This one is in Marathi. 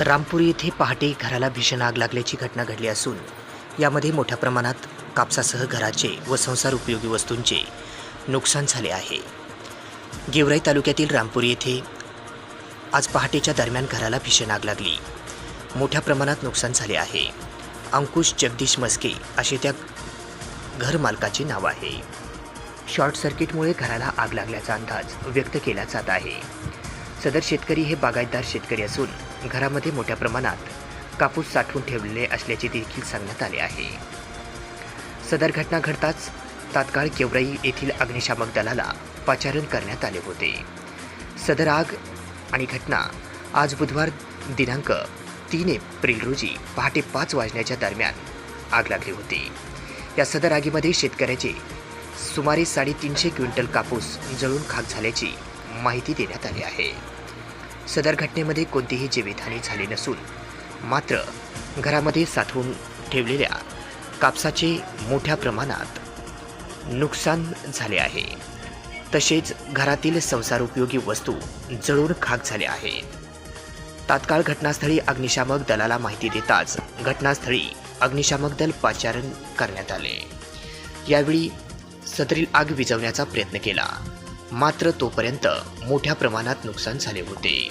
रामपुरी येथे पहाटे घराला भीषण आग लागल्याची घटना घडली असून यामध्ये मोठ्या प्रमाणात कापसासह घराचे व संसार उपयोगी वस्तूंचे नुकसान झाले आहे. गेवराई तालुक्यातील रामपूर येथे आज पहाटेच्या दरम्यान घराला भीषण आग लागली. मोठ्या प्रमाणात नुकसान झाले आहे. अंकुश जगदीश मस्के असे त्या घर मालकाचे नाव आहे. शॉर्ट सर्किटमुळे घराला आग लागल्याचा अंदाज व्यक्त केला जात आहे. सदर शेतकरी हे बागायतदार शेतकरी असून घरामध्ये मोठ्या प्रमाणात कापूस साठवून ठेवलेले असल्याचे देखील सांगण्यात आले आहे. सदर घटना घडताच तात्काळ केवराई येथील अग्निशामक दलाला पाचारण करण्यात आले होते. सदर आग आणि घटना आज बुधवार दिनांक तीन एप्रिल रोजी पहाटे पाच वाजण्याच्या दरम्यान आग लागली होती. या सदर आगीमध्ये शेतकऱ्याचे सुमारे साडेतीनशे क्विंटल कापूस जळून खाक झाल्याची माहिती देण्यात आली आहे. सदर घटनेमध्ये कोणतीही जीवितहानी झाली नसून मात्र घरामध्ये साठवून ठेवलेल्या कापसाचे मोठ्या प्रमाणात नुकसान झाले आहे. तसेच घरातील संसारोपयोगी वस्तू जळून खाक झाल्या आहेत. तात्काळ घटनास्थळी अग्निशामक दलाला माहिती देताच घटनास्थळी अग्निशामक दल पाचारण करण्यात आले. यावेळी सदरील आग विझवण्याचा प्रयत्न केला. मात्र तोपर्यंत मोठ्या प्रमाणात नुकसान झाले होते.